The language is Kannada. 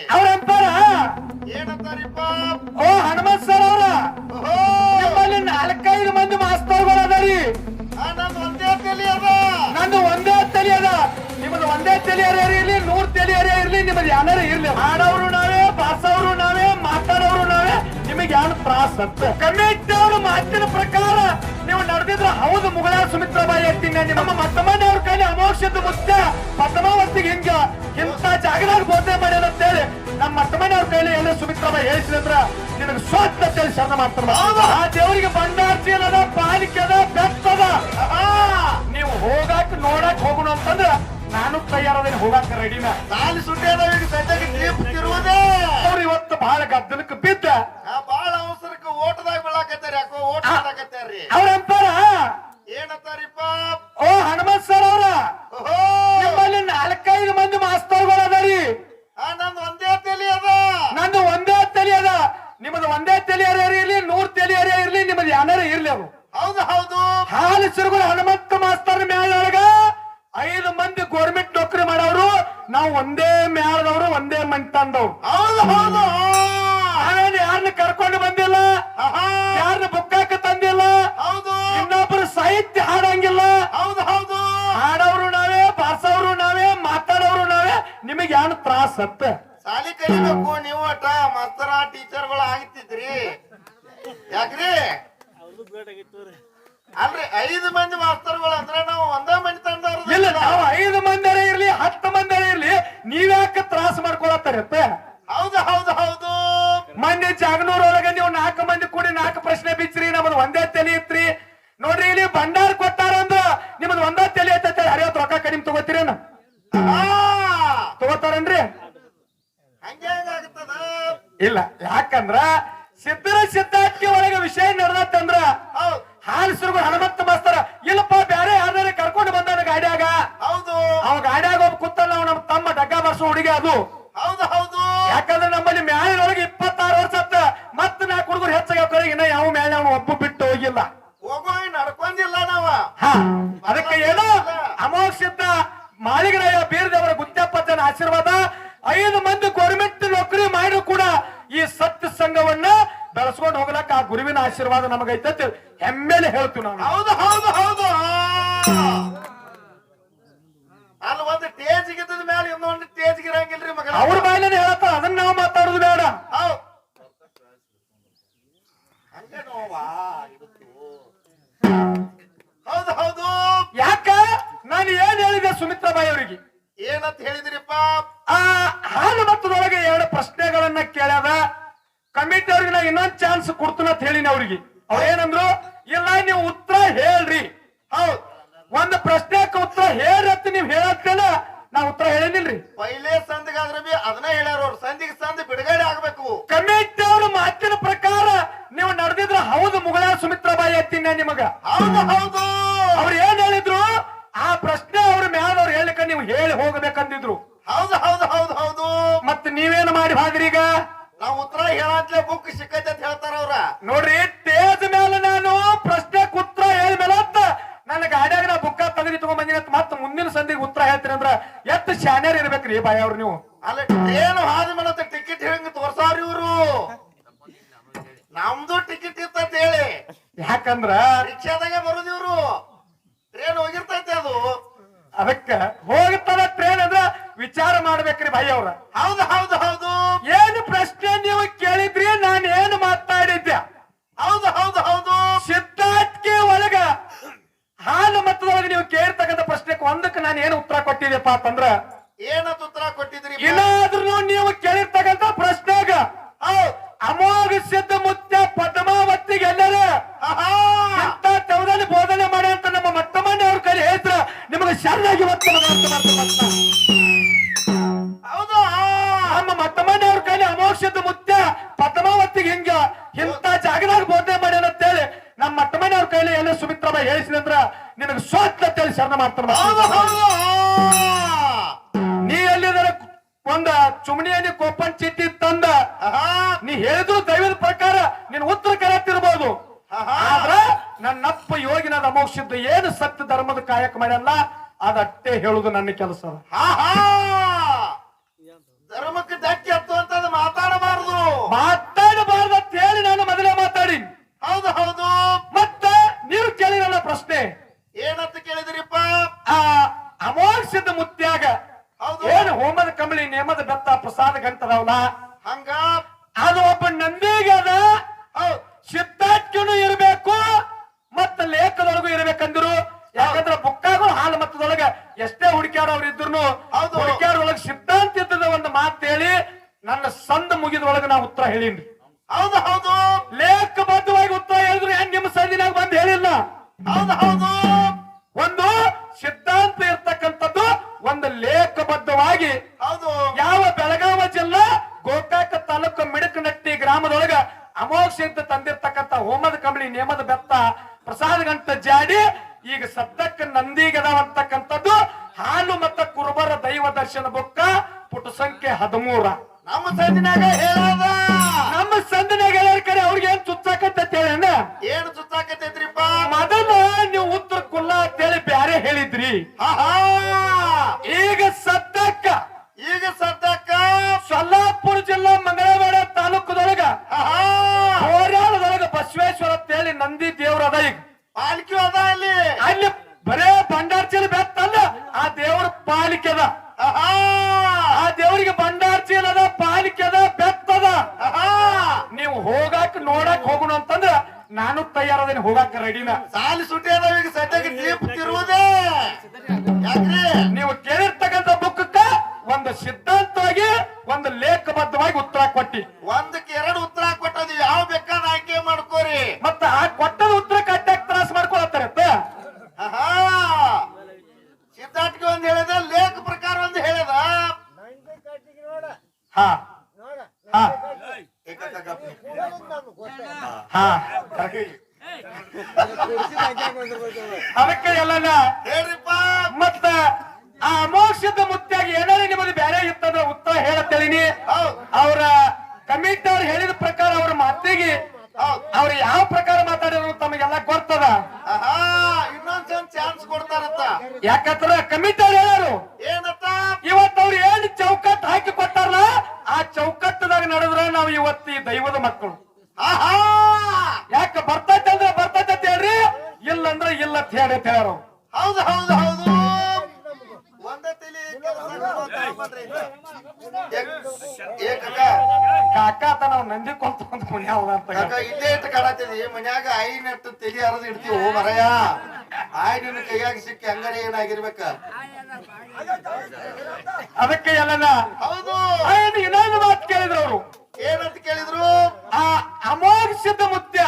ಅವ್ರಂತಾರ ಏನಂತಾರಿಪ್ಪ? ಓ ಹನುಮಂತ್ ಸರ್ ಅವ್ರ? ನಿಮ್ಮಲ್ಲಿ ನಾಲ್ಕೈದು ಮಂದಿ ಮಾಸ್ತರ್ಗಳು ಅದರಿ. ನಂದ್ ಒಂದೇ ತಲಿ ಅದ. ನಂದು ಒಂದೇ ತಲೆ ಅದ. ನಿಮ್ಮದು ಒಂದೇ ತಲೆ ಇರ್ಲಿ ನೂರ್ ತಲೆ ಇರ್ಲಿ ನಿಮ್ಮದು ಯಾರು ಇರ್ಲಿ. ಹಾಡೋರು ನಾವೇ ಬಾಸೋರು ನಾವೇ ಮಾತಾಡೋರು ನಾವೇ ನಿಮಗೆ ಯಾರು ತ್ರಾಸ ಅಂತ ಕಮಿಟಿ ಅವರು ಮಾತಿನ ಪ್ರಕಾರ ನೀವು ನಡೆದಿದ್ರೆ ಹೌದು ಮುಗಳ ಸುಮಿತ್ರಾಬಾಯಿ ಹೇಳ್ತೀನಿ ನಿಮ್ಮ ಮತ್ತಮ್ಮನ ಅವ್ರ ಕೈಲಿ ಅಮೋಕ್ಷದ ಮುತ್ತ ಪದ್ಮಾವತಿಗೆ ಹಿಂಗ ಇಂತ ಜಾಗದಾಗ ಬೋಧನೆ ಮಾಡ್ಯಾರ ಅಂತೇಳಿ ನಮ್ಮ ಮತ್ತಮ್ಮನ ಅವ್ರ ಕೈಲಿ ಎಲ್ಲ ಸುಮಿತ್ರಾಬಾಯಿ ಹೇಳಿಸಿದ್ರ ನಿನಗೆ ಸ್ವತ್ತ ಅಂತೇಳಿ ಶರಣ ಮಾಡ್ತಾರ. ಆ ದೇವರಿಗೆ ಬಂಡಾರ್ಚಿ ಅದ ಪಾಲಿಕೆ ಅದ ಬೆತ್ತದ ನೀವು ಹೋಗಾಕ ನೋಡಕ್ ಹೋಗೋಣ ಅಂತಂದ್ರ ನಾನು ತಯಾರದೇನೆ ಹೋಗಾಕ ರೆಡಿ ನಾಲ್ ಸುಟ್ಟ್ಯಾದ ಈಗ ಸದ್ಯಕ್ಕೆ ಅವ್ರು ಇವತ್ತು ಬಹಳ ಗದ್ದಲಕ್ಕೆ ಬಿದ್ದ. ಬಾಳ ಅವಸರಕ್ಕೆ ಓಟದಾಗ ಬೀಳಾಕತ್ತಾರ ಯಾಕೋ ಓಟ ಮಾಡಾಕತ್ತಾರ್ರಿ ಹೌದು. ಹಾಲು ಸಿರುಗುಳ ಹನುಮಂತ ಮಾಸ್ತರ್ ಮ್ಯಾಳೊಳಗ ಐದು ಮಂದಿ ಗೌರ್ಮೆಂಟ್ ನೌಕರಿ ಮಾಡೋರು ನಾವು ಒಂದೇ ಮ್ಯಾಳದವ್ರು ಒಂದೇ ಮಂದಿ ತಂದವ್ರು ಹೌದು ಹೌದು. ನಾವೇನು ಯಾರನ್ನ ಕರ್ಕೊಂಡು ಬಂದಿಲ್ಲ? ಯಾರನ್ನ ಬುಕ್ಕಾಕ ತಂದಿಲ್ಲ? ಹೌದು. ಇನ್ನೊಬ್ರು ಸಾಹಿತ್ಯ ಹಾಡಂಗಿಲ್ಲ? ಹೌದು ಹೌದು. ಹಾಡೋರು ನಾವೇ ಬಾರ್ಸೋರು ನಾವೇ ಮಾತಾಡೋರು ನಾವೇ ನಿಮಗೆ ಏನು ತ್ರಾಸ ಅತ್ತ? ಸಾಲಿ ಕಲಿಬೇಕು ನೀವು ಅಟ ಅಲ್ರಿ ಐದು ಮಂದಿ ಮಾಸ್ತರ್ಗಳು ಅಂದ್ರೆ ನಾವು ಒಂದೇ ಮಂದಿ ತಂದವ್ರು ಇಲ್ಲ ನಾವು ಐದು ಮಂದಿರ ಇರ್ಲಿ ಹತ್ತು ಮಂದಿರ ಇರ್ಲಿ ನೀವ್ಯಾಕೆ ತ್ರಾಸ ಮಾಡ್ಕೊಳತ್ತಾರತ್ತ? ಹೌದು ಹೌದು ಹೌದು. ಮಂದಿ ಜಾಗನೂರ್ ಒಳಗೆ ನೀವು ನಾಲ್ಕು ಮಂದಿ ಕೂಡಿ ನಾಲ್ಕು ಪ್ರಶ್ನೆ ಬಿಚ್ಚ್ರಿ ನಮ್ದು ಒಂದೇ ತಲೆ ಇತ್ರಿ. ನೋಡ್ರಿ ಇಲ್ಲಿ ಭಂಡಾರ ಕೊಟ್ಟಾರ ಅಂದ್ರ ನಿಮ್ಮದು ಒಂದೇ ತಲೆ ಐತೆ ಹರಿವತ್ತು ರೊಕ್ಕ ಕಡಿಮೆ ತಗೋತೀರೇನು? ತಗೋತಾರನ್ರಿ? ಇಲ್ಲ ಯಾಕಂದ್ರ ಸಿದ್ದರ ಸಿದ್ಧಾರ್ಥಿ ಒಳಗೆ ವಿಷಯ ನಡೆದತ್ತಂದ್ರ ಹಾಲು ಸುರುಗು ಹನುಮಂತ ಮಾಸ್ತರ ಇಲ್ಲಪ್ಪ ಬ್ಯಾರೆ ಯಾರನ್ನ ಕರ್ಕೊಂಡು ಬಂದಾನ ಗಾಡ್ಯಾಗ? ಹೌದು. ಅವ ಗಾಡ್ಯಾಗ ಒಬ್ಬ ಕುತ್ತಲ್ಲ ಅವ್ ನಮ್ ತಮ್ಮ ಡಗ್ಗ ಬರ್ಸೋ ಹುಡುಗಿ ಅದು. ಹೌದು ಹೌದು. ಯಾಕಂದ್ರೆ ನಮ್ಮಲ್ಲಿ ಮ್ಯಾಲಿನೊಳಗೆ ಇಪ್ಪತ್ತಾರು ವರ್ಷ ಆತ ಮತ್ತ ನಾಲ್ಕು ಹುಡುಗರು ಹೆಚ್ಚಾಗ ಇನ್ನ ಯಾವ ಮ್ಯಾಲ ಅವನು ಒಬ್ಬ ಬಿಟ್ಟು ಹೋಗಿಲ್ಲ. ಹೋಗೋ ನಡ್ಕೊಂಡಿಲ್ಲ ನಾವ. ಹ ಅದಕ್ಕೆ ಏನು ಅಮೋಕ್ಷಿದ್ದ ಮಾಳಿಗರಾಯ ಬೀರದೇವರ ಗುತ್ತಪ್ಪನ ಆಶೀರ್ವಾದ ಐದು ಮಂದಿ ಗೌರ್ಮೆಂಟ್ ನೌಕರಿ ಮಾಡಿ ಕೂಡ ಈ ಸತ್ಯ ಸಂಘವನ್ನ ಬೆಳೆಸ್ಕೊಂಡು ಹೋಗ್ಲಕ್ಕ ಆ ಗುರುವಿನ ಆಶೀರ್ವಾದ ನಮಗೈತೆ ಹೇಳ್ತು ಹೇಳ್ತೀವಿ ನಾವು. ಹೌದು ಹೌದು ಹೌದು. ಅಲ್ಲಿ ಒಂದು ಟೇಜ್ ಗಿದ್ದದ ಮೇಲೆ ಇನ್ನೊಂದು ಟೇಜ್ ಗಿರಂಗಿಲ್ರಿ ಮಗ ಅವ್ರ ಬಾಯಿನೇ ಹೇಳತ್ತ ಅದನ್ನ ನಾವು ಮಾತಾಡೋದು ಬೇಡ. ಹೌದು. ಹಂಗೆ ನೋವಾ ಹೌದು ಹೌದು. ಯಾಕ? ನಾನು ಏನ್ ಹೇಳಿದೆ ಸುಮಿತ್ರಾಬಾಯಿ ಅವರಿಗೆ? ಏನಂತ ಹೇಳಿದ್ರಿಪ್ಪ? ಆ ಹಾಲು ಮತ್ತದೊಳಗೆ ಎರಡು ಪ್ರಶ್ನೆಗಳನ್ನ ಕೇಳದ ಕಮಿಟಿ ಅವ್ರಿಗೆ ನಾ ಇನ್ನೊಂದ್ ಚಾನ್ಸ್ ಕೊಡ್ತೀನಿ ಅಂತ ಹೇಳಿನಿ ಅವ್ರಿಗೆ. ಅವ್ರ ಇಲ್ಲ ನೀವು ಉತ್ತರ ಹೇಳ್ರಿ. ಹೌದ್. ಒಂದ್ ಪ್ರಶ್ನೆಕ್ ಉತ್ತರ ಹೇಳ್ರಿ ಅಂತ ನೀವ್ ಹೇಳತ್ತೇನ? ನಾ ಉತ್ತರ ಹೇಳಿನಿಲ್ರಿ. ಪೈಲೆ ಸಂದಿಗಾದ್ರ ಬಿ ಅದನ್ನ ಹೇಳ್ಯಾರ ಅವ್ರು. ಸಂದಿಗೆ ಸಂದಿ ಬಿಡುಗಡೆ ಆಗ್ಬೇಕು. ಕಮಿಟಿ ಅವ್ರ ಮಾತಿನ ಪ್ರಕಾರ ನೀವು ನಡೆದಿದ್ರ ಹೌದು ಮುಗಳ ಸುಮಿತ್ರಾಬಾಯಿ ಎತ್ತಿನ ನಿಮಗ. ಹೌದು ಹೌದು. ಅವ್ರು ಏನ್ ಹೇಳಿದ್ರು? ಆ ಪ್ರಶ್ನೆ ಅವ್ರ ಮ್ಯಾಲವ್ರು ಹೇಳಿಕ ನೀವು ಹೇಳಿ ಹೋಗ್ಬೇಕಂದಿದ್ರು. ಹೌದು ಹೌದು ಹೌದು ಹೌದು. ಮತ್ ನೀವೇನ್ ಮಾಡಿ ಹಾದ್ರಿ ಈಗ? ನಾವ್ ಉತ್ತರ ಹೇಳತ್ಲೆ ಬುಕ್ ಸಿಕ್ಕೈತೆ ಅಂತ ಹೇಳ್ತಾರ ಅವ್ರ. ನೋಡ್ರಿ ಶಾನ್ಯರ್ ಇರ್ಬೇಕ್ರಿ ಬಾಯ್ ಅವ್ರು ನೀವು. ಅಲ್ಲ ಏನು ಹಾದಿ ಮಾಡತ್ತ ಟಿಕೆಟ್ ಹೆಂಗ್ ತೋರ್ಸಾವ್ರಿ ಇವ್ರು? ನಮ್ದು ಟಿಕೆಟ್ ಇತ್ತಂತ ಹೇಳಿ ಯಾಕಂದ್ರ ರಿಕ್ಷಾದಾಗೆ ಬರುದು ಇವ್ರು. ಟ್ರೈನ್ ಹೋಗಿರ್ತೈತೆ ಅದು. ಅದಕ್ಕ ಹೋಗ್ತದ ಟ್ರೈನ್ ಅದ ವಿಚಾರ ಮಾಡ್ಬೇಕ್ರಿ ಬಾಯಿ ಅವ್ರ ಹೌದು ಹೌದು ಹೌದು. ಏನು ಪ್ರಶ್ನೆ ನೀವು ಕೇಳಿದ್ರಿ ನಾನು ಏನು ಮಾತಾಡಿದ್ದೆ? ಹೌದು ಹೌದು ಹೌದು. ಸಿದ್ಧಾರ್ಥ್ಗೆ ಒಳಗ ಹಾಲು ಮತದೊಳಗೆ ನೀವು ಕೇಳ್ತಕ್ಕಂಥ ಪ್ರಶ್ನೆಗೆ ಒಂದಕ್ಕೆ ನಾನು ಏನು ಉತ್ತರ ಕೊಟ್ಟಿದ್ದೆಪ್ಪ ಅಂತಂದ್ರ ಏನಂತ ಉತ್ತರ ಕೊಟ್ಟಿದ್ರಿ ಏನಾದ್ರೂ ನೀವು ಕೇಳಿರ್ತಕ್ಕಂಥ ಪ್ರಶ್ನೆಗ. ಅಮೋಘ ಸಿದ್ಧ ಮುತ್ಯ ಪದ್ಮಾವತಿಗೆ ಎಲ್ಲರ. ಇಂಥ ತವದಲ್ಲಿ ಬೋಧನೆ ಮಾಡಿ ಅಂತ ನಮ್ಮ ಮತ್ತಮನೆ ಅವ್ರ ಕೈ ಹೇಳಿದ್ರ ನಿಮಗೆ ಶರಣಾಗಿ ಮತ್ತೆ ಹೌದು? ನಮ್ಮ ಮತ್ತಮನೆ ಅವ್ರ ಕೈಲಿ ಅಮೋಕ್ಷದ ಮುತ್ಯ ಪದ್ಮಾವತಿಗೆ ಹಿಂಗ ಇಂಥ ಜಾಗದಾಗ ಬೋಧನೆ ಮಾಡಿ ಅಂತೇಳಿ ನಮ್ಮ ಮತ್ತಮನೆ ಅವ್ರ ಕೈಲಿ ಎಲ್ಲ ಸುಮಿತ್ರಮ್ಮ ಹೇಳಿಸಿದಂದ್ರ ನಿನಗೆ ಸ್ವತ್ತ ಅಂತೇಳಿ ಶರಣ ಮಾಡ್ತಾರ ಚುಮಣಿಯಲ್ಲಿ ಕೋಪನ್ ಚೀಟಿ ತಂದ. ನೀ ಹೇಳಿದ್ರು ದೈವದ ಪ್ರಕಾರ ನಿನ್ ಉತ್ತರ. ಆದ್ರ ನನ್ನಪ್ಪ ಯೋಗಿನಾದ ಅಮೋಕ್ಷಿದ್ದ ಏನು ಸತ್ಯ ಧರ್ಮದ ಕಾಯಕ ಮಾಡ್ಯಲ್ಲ ಅದಟ್ಟೆ ಹೇಳುದು ನನ್ನ ಕೆಲಸ ಹೇಳಿನ್ರಿ. ಹೌದು ಹೌದು. ಲೇಖಬದ್ಧವಾಗಿ ಉತ್ತರ ಹೇಳಿದ್ರು ಏನ್ ನಿಮ್ಮ ಸಂದಿನಾಗ ಬಂದ್ ಹೇಳಿಲ್ಲ. ಹೌದು ಹೌದು. ಒಂದು ಸಿದ್ಧಾಂತ ಇರ್ತಕ್ಕಂಥದ್ದು ಒಂದು ಲೇಖಬದ್ಧವಾಗಿ ಹೌದು. ಯಾವ ಬೆಳಗಾವ ಜಿಲ್ಲಾ ಗೋಕಾಕ ತಾಲೂಕು ಮಿಡಕನಟ್ಟಿ ಗ್ರಾಮದೊಳಗ ಅಮೋಕ್ಷ ಅಂತ ತಂದಿರ್ತಕ್ಕಂಥ ಹೋಮದ ಕಂಬಳಿ ನೇಮದ ಬೆತ್ತ ಪ್ರಸಾದ ಗಂಟ ಜಾಡಿ ಈಗ ಸದ್ದಕ್ಕೆ ನಂದಿಗದವಂತಕ್ಕಂಥದ್ದು ಹಾಲು ಮತ್ತ ಕುರುಬರ ದೈವ ದರ್ಶನ ಬುಕ್ಕ ಪುಟ ಸಂಖ್ಯೆ ಹದಿಮೂರ. ನಮ್ಮ ಸಂದಿನಾಗ ಹೇಳದ ನಮ್ಮ ಸಂದನಾಗ ಹೇಳ್ಯಾರ ಕರೆ ಅವ್ರಿಗೆ ಏನ್ ಚುಚ್ಚಾಕತ್ತ ಹೇಳ ಏನ್ ಸುತ್ತಾಕತೈತ್ರಿಪ್ಪ ಮೊದಲ ನೀವು ಉತ್ತರ ಕುಲ್ಲ ಅಂತೇಳಿ ಬ್ಯಾರೆ ಹೇಳಿದ್ರಿ. ಆಹಾ! ತಯಾರದೇನೆ ಹೋಗಾಕ ರೆಡಿನ ಸಾಲಿ ಸುಟ್ಟಿ ಅದಾವ ಈಗ ಸದ್ಯಕ್ಕೆ ದೀಪ ತಿರುವುದೇ? ಯಾಕ್ರಿ? ನೀವು ಕೇಳಿರ್ತಕ್ಕಂತ ಬುಕ್ಕಕ್ಕ ಒಂದು ಸಿದ್ಧಾಂತವಾಗಿ ಒಂದು ಲೇಖಬದ್ಧವಾಗಿ ಉತ್ತರ ಕೊಟ್ಟಿ. ಒಂದಕ್ಕೆ ಎರಡು ಉತ್ತರ ಕೊಟ್ಟದು ಯಾವ ಬೇಕಾದ ಆಯ್ಕೆ ಮಾಡ್ಕೋರಿ? ಮತ್ತ ಆ ಕೊಟ್ಟದ ಉತ್ತರ ಕಟ್ಟಾಕ ತ್ರಾಸ ಮಾಡ್ಕೊಳತ್ತಾರತ್ತ ಸಿದ್ಧಾಂತಕ್ಕೆ ಸಿದ್ಧಾರ್ಥಿಗೆ ಒಂದ್ ಹೇಳಿದ ಲೇಖ ಪ್ರಕಾರ ಒಂದು ಹೇಳಿದ. ಹಾ. ಹಾ. ಹಾ. ಅದಕ್ಕೆ ಎಲ್ಲ ಹೇಳ್ರಿಪ್ಪ. ಮತ್ತ ಆ ಅಮೋಕ್ಷದ ಮುತ್ತಾಗಿ ಏನಾದ್ರೆ ನಿಮ್ಮದು ಬೇರೆ ಇತ್ತಂದ್ರ ಉತ್ತರ ಹೇಳತ್ತೇಳಿನಿ. ಅವರ ಕಮಿಟಿ ಅವ್ರು ಹೇಳಿದ ಪ್ರಕಾರ ಅವ್ರ ಮಾತಿಗೆ ಅವ್ರ ಯಾವ ಪ್ರಕಾರ ಮಾತಾಡಿದ್ರು ತಮಗೆಲ್ಲ ಗೊತ್ತದ ಆಹಾ ಇನ್ನೊಂದ್ಸಲ ಚಾನ್ಸ್ ಯಾಕಂದ್ರ ಕಮಿಟಿ ಅವ್ರು ಹೇಳಾರು. ಏನತ್ತ? ಇವತ್ತು ಅವ್ರು ಏನ್ ಚೌಕಟ್ ಹಾಕಿ ಕೊಟ್ಟಾರಲ್ಲ ಆ ಚೌಕಟ್ಟದಾಗ ನಡೆದ್ರ ನಾವು ಇವತ್ತು ದೈವದ ಮಕ್ಕಳು. ಆಹಾ! ಯಾಕ ಬರ್ತೈತೆ ಅಂದ್ರೆ ಬರ್ತೈತೆ ಅಂತ ಹೇಳ್ರಿ ಇಲ್ಲ ಅಂದ್ರೆ ಇಲ್ಲ ಅಂತ ಹೇಳಿ ಹೇಳ್ಯಾರ ಹೌದು ಹೌದು ಹೌದು. ಒಂದೇ ತಲಿ ಕೆಲಸ ಏ ಕಕ್ಕ ಕಾಕ ಆತ ನಾವು ನಂದಿ ಕೊಂತ ಪುಣ್ಯ ಅದ ಅಂತ ಕಕ್ಕ ಇಲ್ಲೇ ಇಟ್ಟು ಕಾಡತ್ತಿದಿ ಮನ್ಯಾಗ ಐ ನೆಟ್ಟು ತಲಿ ಹರಿದು ಇಡ್ತೀವಿ ಓ ಮರಯ ಆಯ್ನ ಕೈಯಾಗ ಸಿಕ್ಕಿ ಅಂಗಡಿ ಏನಾಗಿರ್ಬೇಕ? ಅದಕ್ಕೆ ಎಲ್ಲನ ಹೌದು. ಇನ್ನೊಂದು ಮಾತು ಕೇಳಿದ್ರು ಅವರು. ಏನಂತ ಕೇಳಿದ್ರು? ಆ ಅಮೋಘ ಮುತ್ಯ